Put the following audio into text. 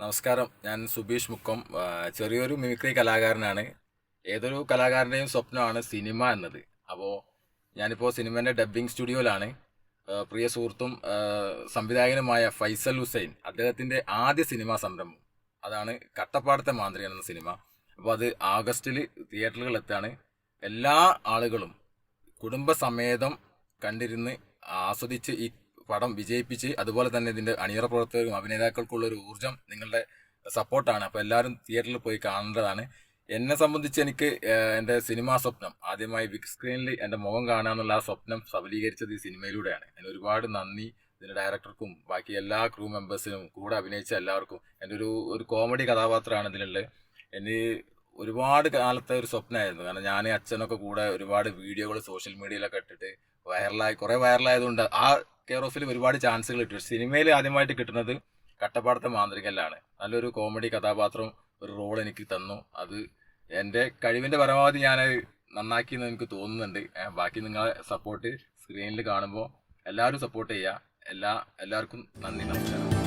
നമസ്കാരം. ഞാൻ സുബീഷ് മുക്കം. ചെറിയൊരു മിമിക്രി കലാകാരനാണ്. ഏതൊരു കലാകാരന്റെയും സ്വപ്നമാണ് സിനിമ എന്നത്. അപ്പോൾ ഞാനിപ്പോൾ സിനിമേന്റെ ഡബ്ബിംഗ് സ്റ്റുഡിയോയിലാണ്. പ്രിയ സുഹൃത്തും സംവിധായകനുമായ ഫൈസൽ ഹുസൈൻ. അദ്ദേഹത്തിന്റെ ആദ്യ സിനിമാ സംരംഭം. അതാണ് കട്ടപ്പാടത്തെ മാന്ത്രികൻ എന്ന സിനിമ. അപ്പോൾ അത് ആഗസ്റ്റിൽ തിയേറ്ററുകളിൽ എത്താണ് എല്ലാ ആളുകളും കുടുംബസമേതം കണ്ടിരുന്ന് ആസ്വദിച്ച് ഈ പടം വിജയിപ്പിച്ച് അതുപോലെ തന്നെ ഇതിന്റെ അണിയറ പ്രവർത്തകരും അഭിനേതാക്കൾക്കുള്ള ഒരു ഊർജം നിങ്ങളുടെ സപ്പോർട്ടാണ്. അപ്പോൾ എല്ലാവരും തിയേറ്ററിൽ പോയി കാണേണ്ടതാണ്. എന്നെ സംബന്ധിച്ച് എനിക്ക് എന്റെ സിനിമാ സ്വപ്നം ആദ്യമായി ബിഗ് സ്ക്രീനിൽ എന്റെ മുഖം കാണാന്നുള്ള ആ സ്വപ്നം സബലീകരിച്ചത് ഈ സിനിമയിലൂടെയാണ്. അതിന് ഒരുപാട് നന്ദി ഇതിന്റെ ഡയറക്ടർക്കും ബാക്കി എല്ലാ ക്രൂ മെമ്പേഴ്സിനും കൂടെ അഭിനയിച്ച എല്ലാവർക്കും. എന്റെ ഒരു ഒരു കോമഡി കഥാപാത്രമാണ് ഇതിലുള്ളത്. എനിക്ക് ഒരുപാട് കാലത്തെ ഒരു സ്വപ്നമായിരുന്നു. കാരണം ഞാൻ അച്ഛനൊക്കെ കൂടെ ഒരുപാട് വീഡിയോകൾ സോഷ്യൽ മീഡിയയിലൊക്കെ ഇട്ടിട്ട് വൈറലായി കുറെ വൈറലായതുകൊണ്ട് ആ കെയർ ഓഫിൽ ഒരുപാട് ചാൻസുകൾ കിട്ടും. സിനിമയിൽ ആദ്യമായിട്ട് കിട്ടുന്നത് കട്ടപ്പാടത്തെ മാന്ത്രികല്ലാണ്. നല്ലൊരു കോമഡി കഥാപാത്രം ഒരു റോൾ എനിക്ക് തന്നു. അത് എന്റെ കഴിവിന്റെ പരമാവധി ഞാൻ നന്നാക്കി എന്ന് എനിക്ക് തോന്നുന്നുണ്ട്. ബാക്കി നിങ്ങളെ സപ്പോർട്ട് സ്ക്രീനിൽ കാണുമ്പോൾ എല്ലാവരും സപ്പോർട്ട് ചെയ്യുക എല്ലാ എല്ലാവർക്കും നന്ദി നമസ്കാരം.